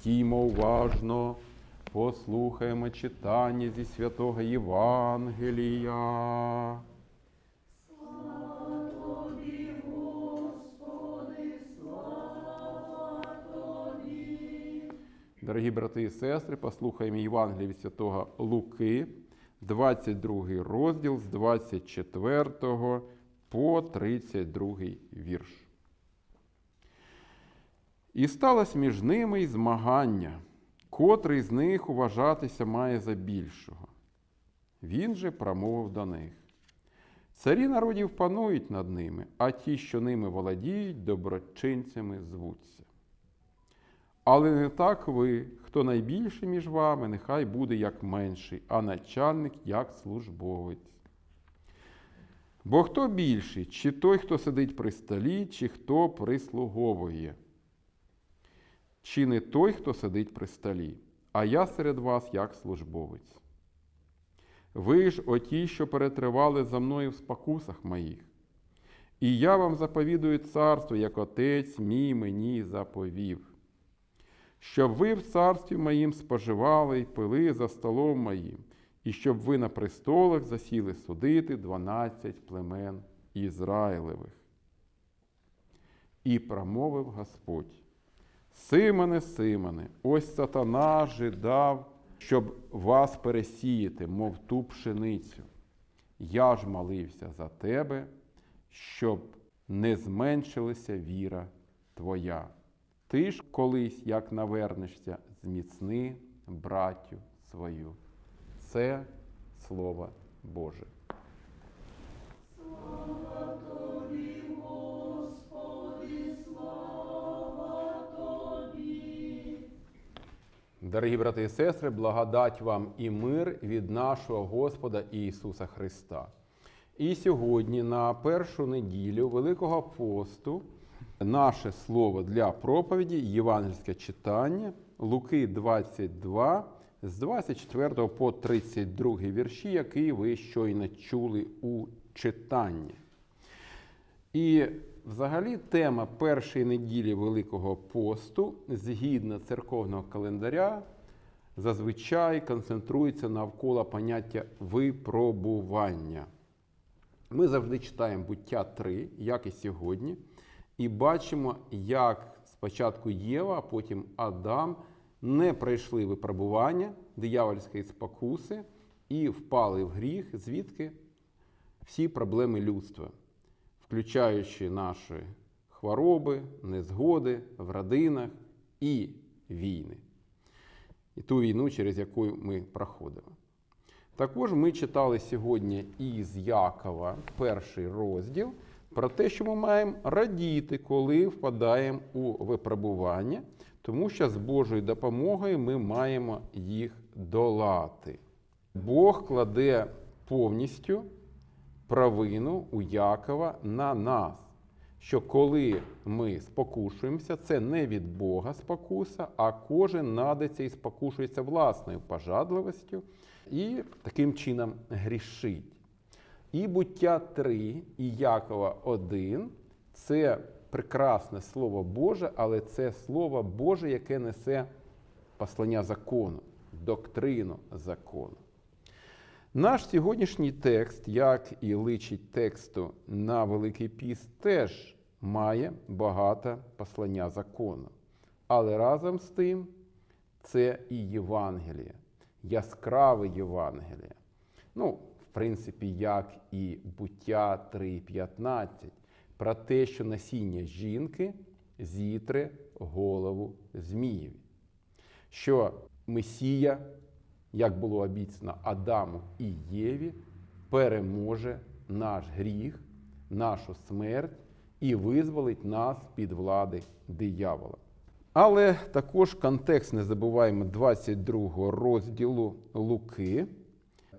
Стіймо уважно, послухаємо читання зі святого Євангелія. Дорогі брати і сестри, послухаємо Євангелія від святого Луки, 22 розділ з 24 по 32 вірш. І сталося між ними й змагання, котрий з них уважатися має за більшого. Він же промовив до них. Царі народів панують над ними, а ті, що ними володіють, доброчинцями звуться. Але не так ви, хто найбільший між вами, нехай буде як менший, а начальник як службовець. Бо хто більший, чи той, хто сидить при столі, чи хто прислуговує? Чи не той, хто сидить при столі, а я серед вас як службовець? Ви ж оті, що перетривали за мною в спокусах моїх. І я вам заповідую царство, як отець мій мені заповів щоб ви в царстві моїм споживали й пили за столом моїм, і щоб ви на престолах засіли судити дванадцять племен Ізраїлевих. І промовив Господь: Симоне, Симоне, ось сатана жидав, щоб вас пересіяти, мов ту пшеницю. Я ж молився за тебе, щоб не зменшилася віра твоя. Ти ж колись, як навернешся, зміцни братю свою. Це Слово Боже. Дорогі брати і сестри, благодать вам і мир від нашого Господа Ісуса Христа. І сьогодні, на першу неділю Великого посту, наше слово для проповіді, євангельське читання Луки 22 з 24 по 32 вірші, який ви щойно чули у читанні. І взагалі тема першої неділі Великого посту згідно церковного календаря зазвичай концентрується навколо поняття випробування. Ми завжди читаємо буття 3, як і сьогодні, і бачимо, як спочатку Єва, а потім Адам не пройшли випробування диявольської спокуси і впали в гріх, звідки всі проблеми людства, включаючи наші хвороби, незгоди в родинах і війни. І ту війну, через яку ми проходимо. Також ми читали сьогодні із Якова перший розділ про те, що ми маємо радіти, коли впадаємо у випробування, тому що з Божою допомогою ми маємо їх долати. Бог кладе повністю провину у Якова на нас. Що коли ми спокушуємося, це не від Бога спокуса, а кожен надиться і спокушується власною пожадливостю і таким чином грішить. І буття 3, і Якова 1 це прекрасне Слово Боже, але це Слово Боже, яке несе послання закону, доктрину закону. Наш сьогоднішній текст, як і личить тексту на Великий Піст, теж має багато послання закону. Але разом з тим це і Євангеліє, яскраве Євангеліє. Ну, в принципі, як і буття 3.15, про те, що насіння жінки зітре голову Змієві. Що Месія, як було обіцяно Адаму і Єві, переможе наш гріх, нашу смерть і визволить нас під влади диявола. Але також контекст не забуваємо 22 розділу Луки.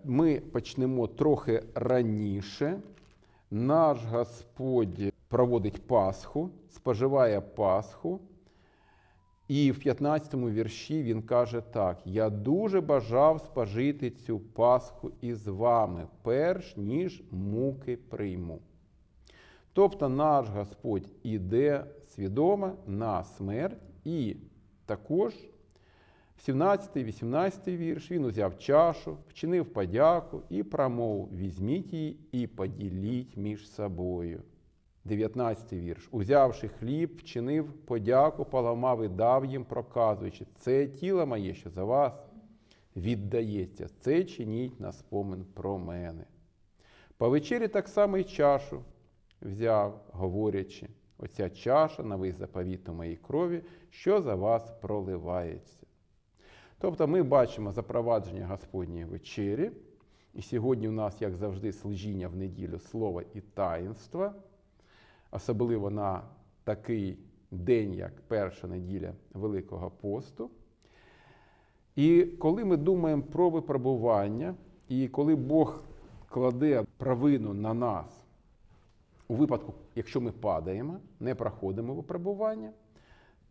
Ми почнемо трохи раніше. Наш Господь проводить Пасху, споживає Пасху. І в 15 му вірші він каже так: Я дуже бажав спожити цю Пасху із вами, перш ніж муки прийму. Тобто наш Господь іде свідомо на смерть і також в 17-18 вірш він узяв чашу, вчинив подяку і промовив візьміть її і поділіть між собою. 19 вірш. Узявши хліб, вчинив подяку, поламав і дав їм, проказуючи, це тіло моє, що за вас віддається, це чиніть на спомин про мене. По вечері так само й чашу взяв, говорячи, оця чаша новий заповіт у моїй крові, що за вас проливається. Тобто ми бачимо запровадження Господньої вечері, і сьогодні у нас, як завжди, служіння в неділю слова і таїнства, особливо на такий день, як перша неділя Великого посту. І коли ми думаємо про випробування, і коли Бог кладе провину на нас у випадку, якщо ми падаємо, не проходимо випробування,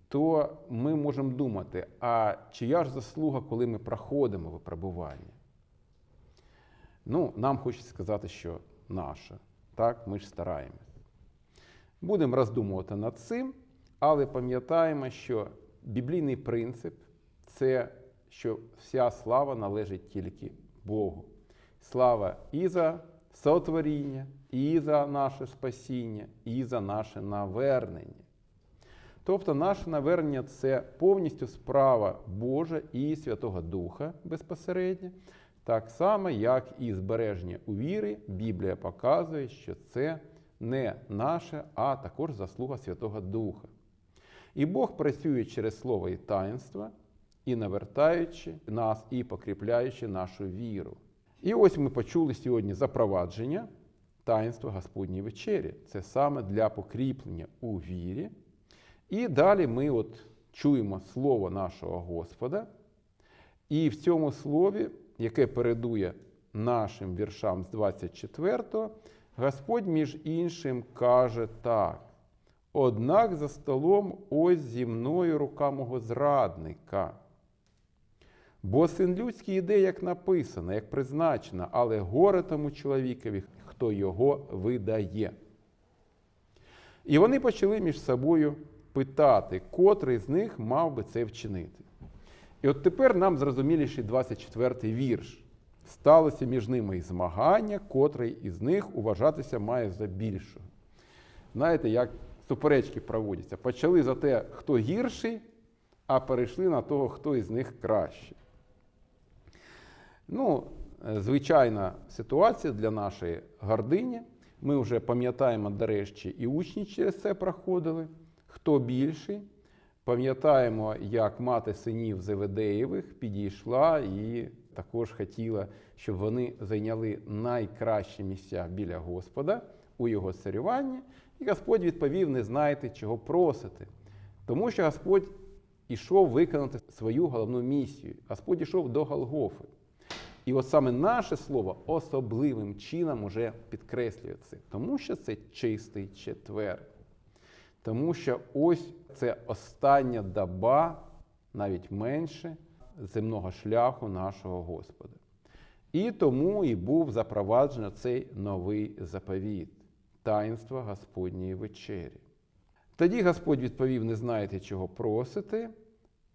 то ми можемо думати, а чия ж заслуга, коли ми проходимо випробування? Ну, нам хочеться сказати, що наша. Так, ми ж стараємось. Будемо роздумувати над цим, але пам'ятаємо, що біблійний принцип це що вся слава належить тільки Богу. Слава і за сотворіння, і за наше спасіння, і за наше навернення. Тобто наше навернення це повністю справа Божа і Святого Духа безпосередньо, так само, як і збереження у вірі, Біблія показує, що це не наше, а також заслуга Святого Духа. І Бог працює через слово і таїнство, і навертаючи нас, і покріпляючи нашу віру. І ось ми почули сьогодні запровадження таїнства Господньої вечері. Це саме для покріплення у вірі. І далі ми от чуємо слово нашого Господа. І в цьому слові, яке передує нашим віршам з 24-го, Господь, між іншим, каже так. Однак за столом ось зі мною рука мого зрадника. Бо син людський іде, як написано, як призначено, але горе тому чоловікові, хто його видає. І вони почали між собою питати, котрий з них мав би це вчинити. І от тепер нам зрозуміліший 24-й вірш. Сталося між ними і змагання, котрий із них уважатися має за більшого. Знаєте, як суперечки проводяться. Почали за те, хто гірший, а перейшли на того, хто із них кращий. Ну, е, звичайна ситуація для нашої гордині. Ми вже пам'ятаємо, до речі, і учні через це проходили. Хто більший? Пам'ятаємо, як мати синів Зеведеєвих підійшла і також хотіла, щоб вони зайняли найкращі місця біля Господа у його царюванні. І Господь відповів: не знаєте, чого просити. Тому що Господь ішов виконати свою головну місію. Господь ішов до Голгофи. І от саме наше слово особливим чином уже підкреслює це, тому що це чистий четвер. Тому що ось це остання доба, навіть менше, земного шляху нашого Господа. І тому і був запроваджено цей новий заповіт таїнства Господньої вечері. Тоді Господь відповів: не знаєте, чого просите.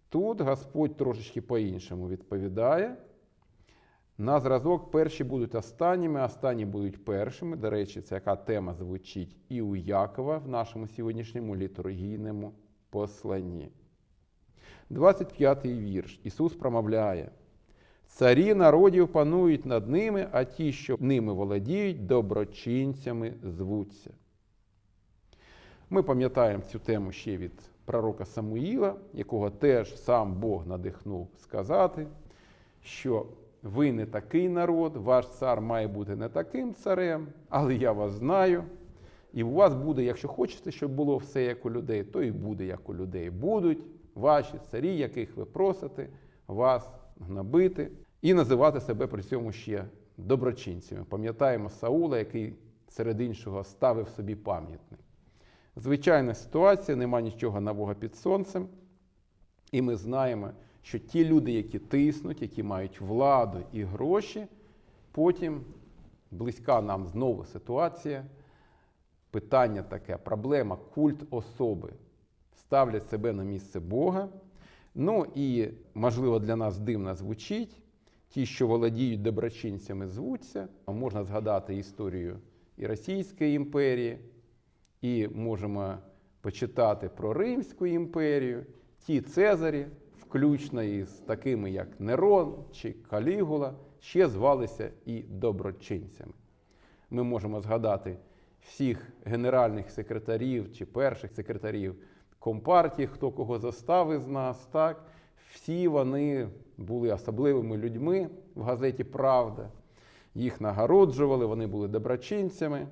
Тут Господь трошечки по-іншому відповідає. На зразок перші будуть останніми, останні будуть першими. До речі, це яка тема звучить і у Якова в нашому сьогоднішньому літургійному посланні. 25-й вірш. Ісус промовляє: Царі народів панують над ними, а ті, що ними володіють, доброчинцями звуться. Ми пам'ятаємо цю тему ще від пророка Самуїла, якого теж сам Бог надихнув сказати, що ви не такий народ, ваш цар має бути не таким царем, але я вас знаю. І у вас буде, якщо хочете, щоб було все як у людей, то і буде як у людей. Будуть ваші царі, яких ви просите, вас гнобити і називати себе при цьому ще доброчинцями. Пам'ятаємо Саула, який серед іншого ставив собі пам'ятник. Звичайна ситуація, нема нічого нового під сонцем. І ми знаємо, що ті люди, які тиснуть, які мають владу і гроші, потім близька нам знову ситуація. Питання таке, проблема, культ особи ставлять себе на місце Бога. Ну і, можливо, для нас дивно звучить. Ті, що володіють доброчинцями, звуться. Можна згадати історію і Російської імперії, і можемо почитати про Римську імперію, ті Цезарі, включно із такими, як Нерон чи Калігула, ще звалися і доброчинцями. Ми можемо згадати всіх генеральних секретарів чи перших секретарів Компартії, хто кого застав із нас, так? Всі вони були особливими людьми в газеті Правда. Їх нагороджували, вони були доброчинцями.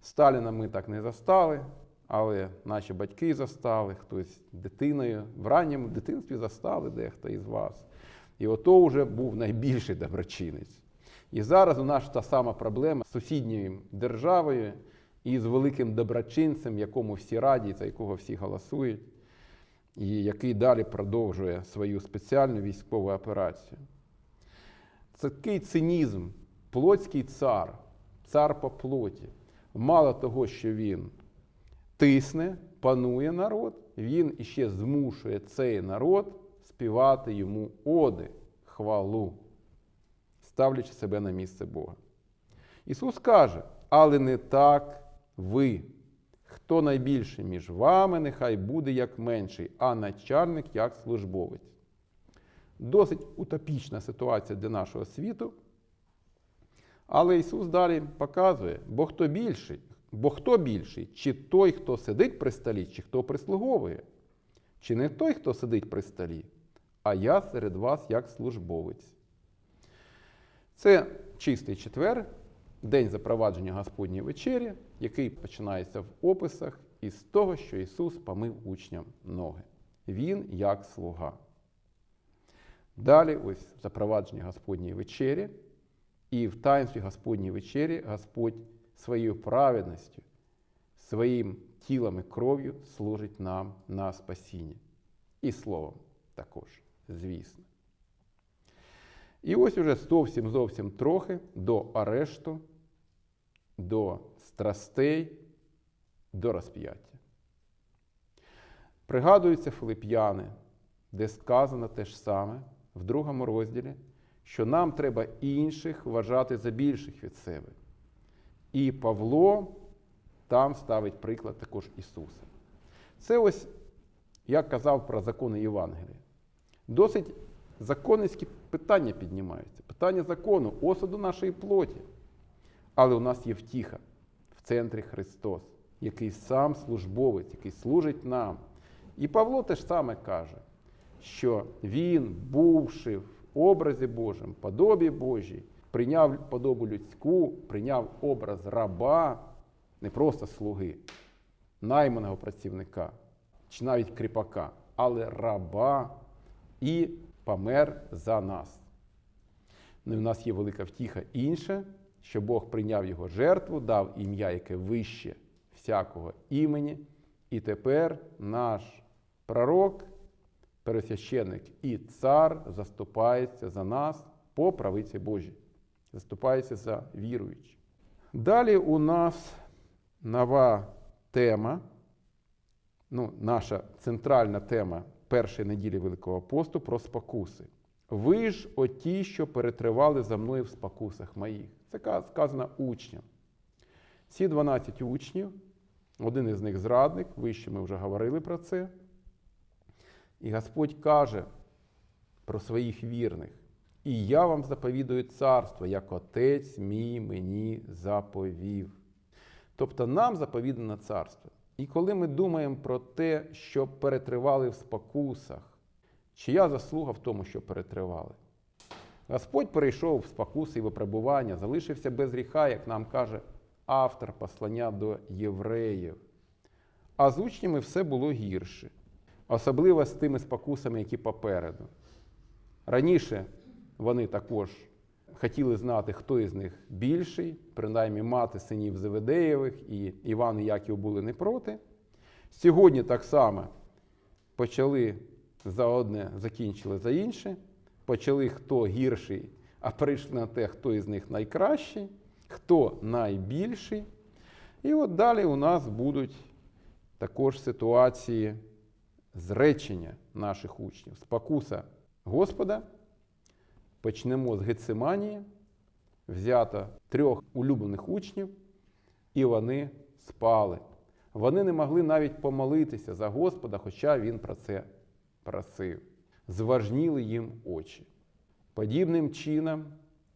Сталіна ми так не застали, але наші батьки застали, хтось дитиною, в ранньому дитинстві застали дехто із вас. І ото вже був найбільший доброчинець. І зараз у нас та сама проблема з сусідньою державою і з великим доброчинцем, якому всі раді, за якого всі голосують, і який далі продовжує свою спеціальну військову операцію. Це такий цинізм, плотський цар, цар по плоті. Мало того, що він тисне, панує народ, він іще змушує цей народ співати йому оди, хвалу, ставлячи себе на місце Бога. Ісус каже, але не так ви. Хто найбільший між вами, нехай буде як менший, а начальник як службовець. Досить утопічна ситуація для нашого світу. Але Ісус далі показує, бо хто більший, бо хто більший, чи той, хто сидить при столі, чи хто прислуговує, чи не той, хто сидить при столі, а я серед вас як службовець. Це чистий четвер, день запровадження Господньої вечері, який починається в описах із того, що Ісус помив учням ноги. Він як слуга. Далі, ось запровадження Господньої вечері, і в таїнстві Господньої вечері Господь своєю праведністю, своїм тілом і кров'ю служить нам на спасіння. І словом також, звісно. І ось уже зовсім зовсім трохи до арешту, до страстей, до розп'яття. Пригадуються филип'яни, де сказано те ж саме в другому розділі, що нам треба інших вважати за більших від себе. І Павло там ставить приклад також Ісуса. Це ось, як казав про закони Євангелія. Досить законницькі питання піднімаються. Питання закону, осуду нашої плоті. Але у нас є втіха в центрі Христос, який сам службовець, який служить нам. І Павло теж саме каже, що він, бувши в образі Божим, подобі Божій, прийняв подобу людську, прийняв образ раба, не просто слуги, найманого працівника, чи навіть кріпака, але раба і помер за нас. Ну, і в нас є велика втіха інша, що Бог прийняв його жертву, дав ім'я, яке вище всякого імені. І тепер наш пророк, пересвященик і цар заступається за нас по правиці Божій, заступається за віруючі. Далі у нас нова тема, ну, наша центральна тема першої неділі Великого посту про спокуси. Ви ж оті, що перетривали за мною в спокусах моїх. Це сказано учням. Ці 12 учнів, один із них зрадник, вище ми вже говорили про це. І Господь каже про своїх вірних. І я вам заповідую царство, як отець мій мені заповів. Тобто нам заповідано царство. І коли ми думаємо про те, що перетривали в спокусах, чия заслуга в тому, що перетривали? Господь перейшов в спокуси і випробування, залишився без гріха, як нам каже автор послання до євреїв. А з учнями все було гірше, особливо з тими спокусами, які попереду. Раніше вони також хотіли знати, хто із них більший, принаймні мати синів Зеведеєвих і Іван і Яків були не проти. Сьогодні так само почали за одне, закінчили за інше, почали хто гірший, а прийшли на те, хто із них найкращий, хто найбільший. І от далі у нас будуть також ситуації зречення наших учнів. Спокуса Господа. Почнемо з Гециманії. Взято трьох улюблених учнів, і вони спали. Вони не могли навіть помолитися за Господа, хоча він про це просив. Зважніли їм очі. Подібним чином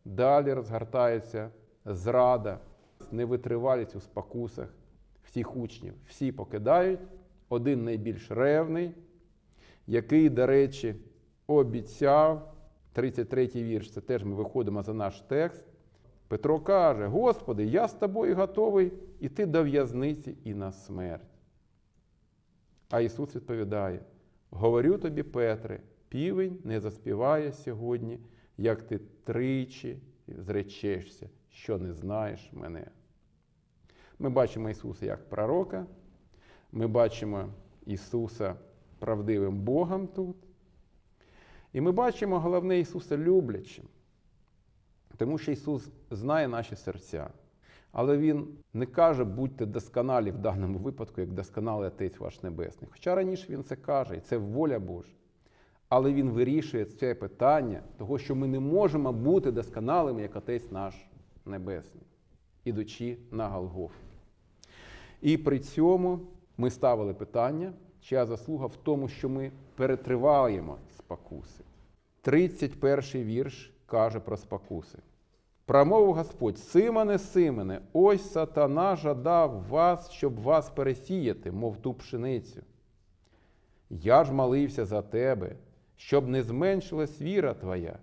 далі розгортається зрада, невитривалість у спокусах всіх учнів. Всі покидають, один найбільш ревний, який, до речі, обіцяв, 33-й вірш, це теж ми виходимо за наш текст. Петро каже: Господи, я з тобою готовий іти до в'язниці і на смерть. А Ісус відповідає: Говорю тобі, Петре, півень не заспіває сьогодні, як ти тричі зречешся, що не знаєш мене. Ми бачимо Ісуса як пророка, ми бачимо Ісуса правдивим Богом тут. І ми бачимо головне Ісуса люблячим, тому що Ісус знає наші серця. Але Він не каже, будьте досконалі в даному випадку, як досконалий Отець ваш Небесний. Хоча раніше Він це каже, і це воля Божа. Але Він вирішує це питання, того, що ми не можемо бути досконалими, як Отець наш Небесний, ідучи на Голгофу. І при цьому ми ставили питання, чия заслуга в тому, що ми перетриваємо спокуси. 31 вірш каже про спокуси. Промовив Господь, Симоне, Симоне, ось сатана жадав вас, щоб вас пересіяти, мов ту пшеницю. Я ж молився за тебе, щоб не зменшилась віра твоя.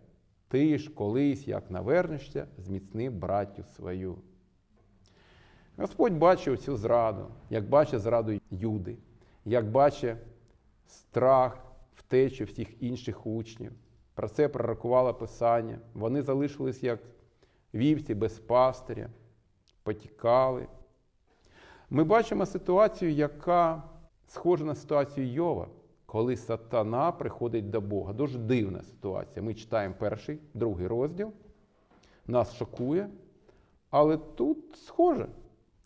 Ти ж колись, як навернешся, зміцни браттю свою. Господь бачив цю зраду, як бачить зраду Юди, як бачить страх, втечу всіх інших учнів. Про це пророкувало Писання. Вони залишились як вівці без пастиря, потікали. Ми бачимо ситуацію, яка схожа на ситуацію Йова, коли сатана приходить до Бога. Дуже дивна ситуація. Ми читаємо перший, другий розділ, нас шокує, але тут схоже.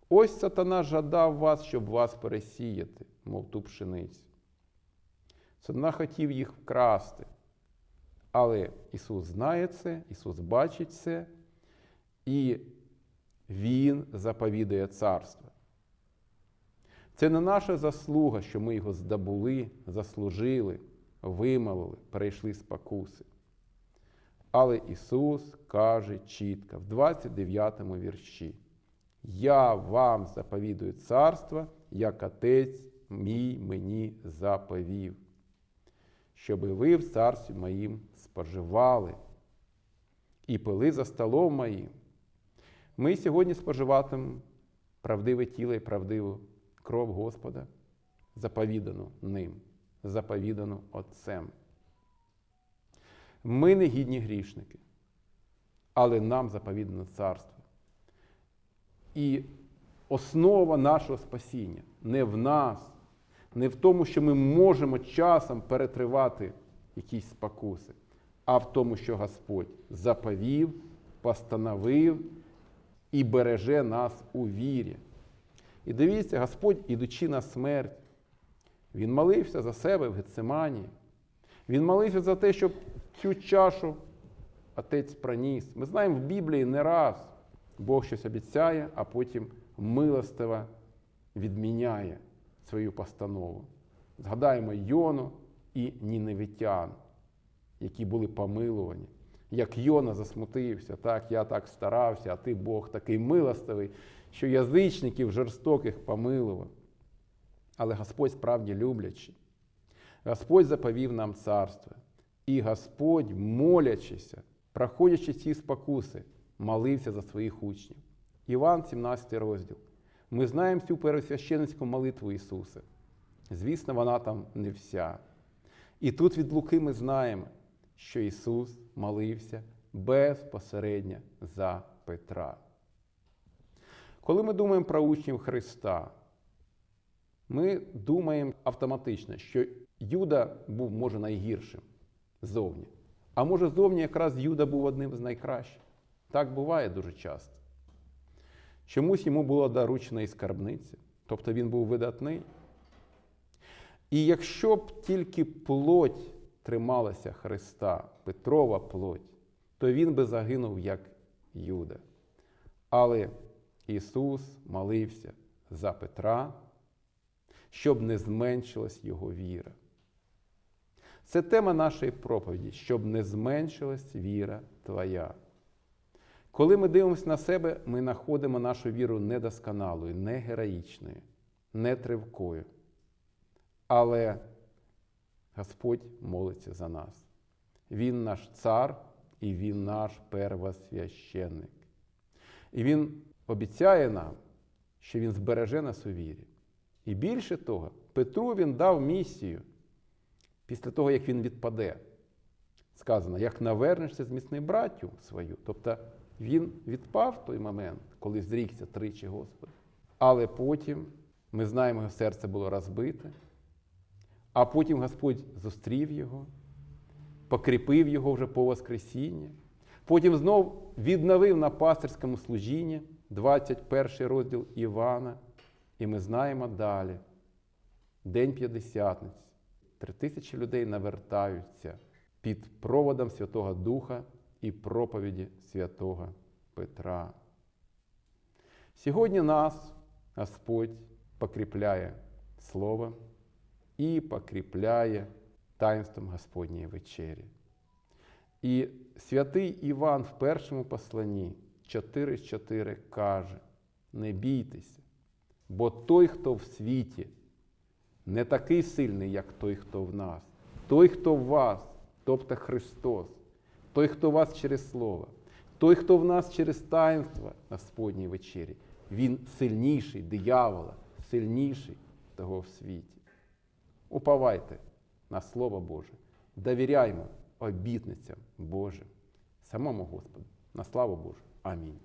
Ось сатана жадав вас, щоб вас пересіяти, мов ту пшеницю. Сатана хотів їх вкрасти. Але Ісус знає це, Ісус бачить це, і Він заповідує царство. Це не наша заслуга, що ми його здобули, заслужили, вимолили, перейшли спокуси. Але Ісус каже чітко в 29 вірші: Я вам заповідую царство, як Отець мій мені заповів, щоби ви в царстві моїм споживали і пили за столом моїм. Ми сьогодні споживатимемо правдиве тіло і правдиву кров Господа, заповідану ним, заповідану Отцем. Ми не гідні грішники, але нам заповідано царство. І основа нашого спасіння не в нас, не в тому, що ми можемо часом перетривати якісь спокуси, а в тому, що Господь заповів, постановив і береже нас у вірі. І дивіться, Господь, ідучи на смерть, Він молився за себе в Гециманії. Він молився за те, щоб цю чашу Отець проніс. Ми знаємо в Біблії не раз Бог щось обіцяє, а потім милостиво відміняє свою постанову. Згадаємо Йону і Ніневитян, які були помилувані. Як Йона засмутився, так, я так старався, а ти Бог такий милостивий, що язичників жорстоких помилував. Але Господь справді люблячий. Господь заповів нам царство. І Господь, молячися, проходячи ці спокуси, молився за своїх учнів. Іван, 17 розділ. Ми знаємо цю пересвященницьку молитву Ісуса. Звісно, вона там не вся. І тут від Луки ми знаємо, що Ісус молився безпосередньо за Петра. Коли ми думаємо про учнів Христа, ми думаємо автоматично, що Юда був, може, найгіршим зовні. А може, зовні якраз Юда був одним з найкращих. Так буває дуже часто. Чомусь йому була доручена і скарбниця, тобто він був видатний. І якщо б тільки плоть трималася Христа, Петрова плоть, то він би загинув як Юда. Але Ісус молився за Петра, щоб не зменшилась його віра. Це тема нашої проповіді, щоб не зменшилась віра твоя. Коли ми дивимося на себе, ми знаходимо нашу віру недосконалою, не героїчною, не тривкою. Але Господь молиться за нас. Він наш цар і Він наш первосвященник. І Він обіцяє нам, що Він збереже нас у вірі. І більше того, Петру він дав місію після того, як він відпаде. Сказано, як навернешся зміцни браттю свою. Тобто він відпав в той момент, коли зрікся тричі Господа. Але потім ми знаємо, його серце було розбите, а потім Господь зустрів його, покріпив його вже по Воскресіння. Потім знов відновив на пастирському служінні 21 розділ Івана. І ми знаємо далі. День П'ятдесятниць. Три тисячі людей навертаються під проводом Святого Духа і проповіді святого Петра. Сьогодні нас Господь покріпляє Словом і покріпляє таїнством Господньої вечері. І святий Іван в першому посланні 4.4 каже: не бійтеся, бо той, хто в світі, не такий сильний, як той, хто в нас, той, хто в вас, тобто Христос, той, хто вас через Слово, той, хто в нас через таїнство на Господній вечері, він сильніший диявола, сильніший того в світі. Уповайте на Слово Боже, довіряймо обітницям Божим, самому Господу, на славу Божу. Амінь.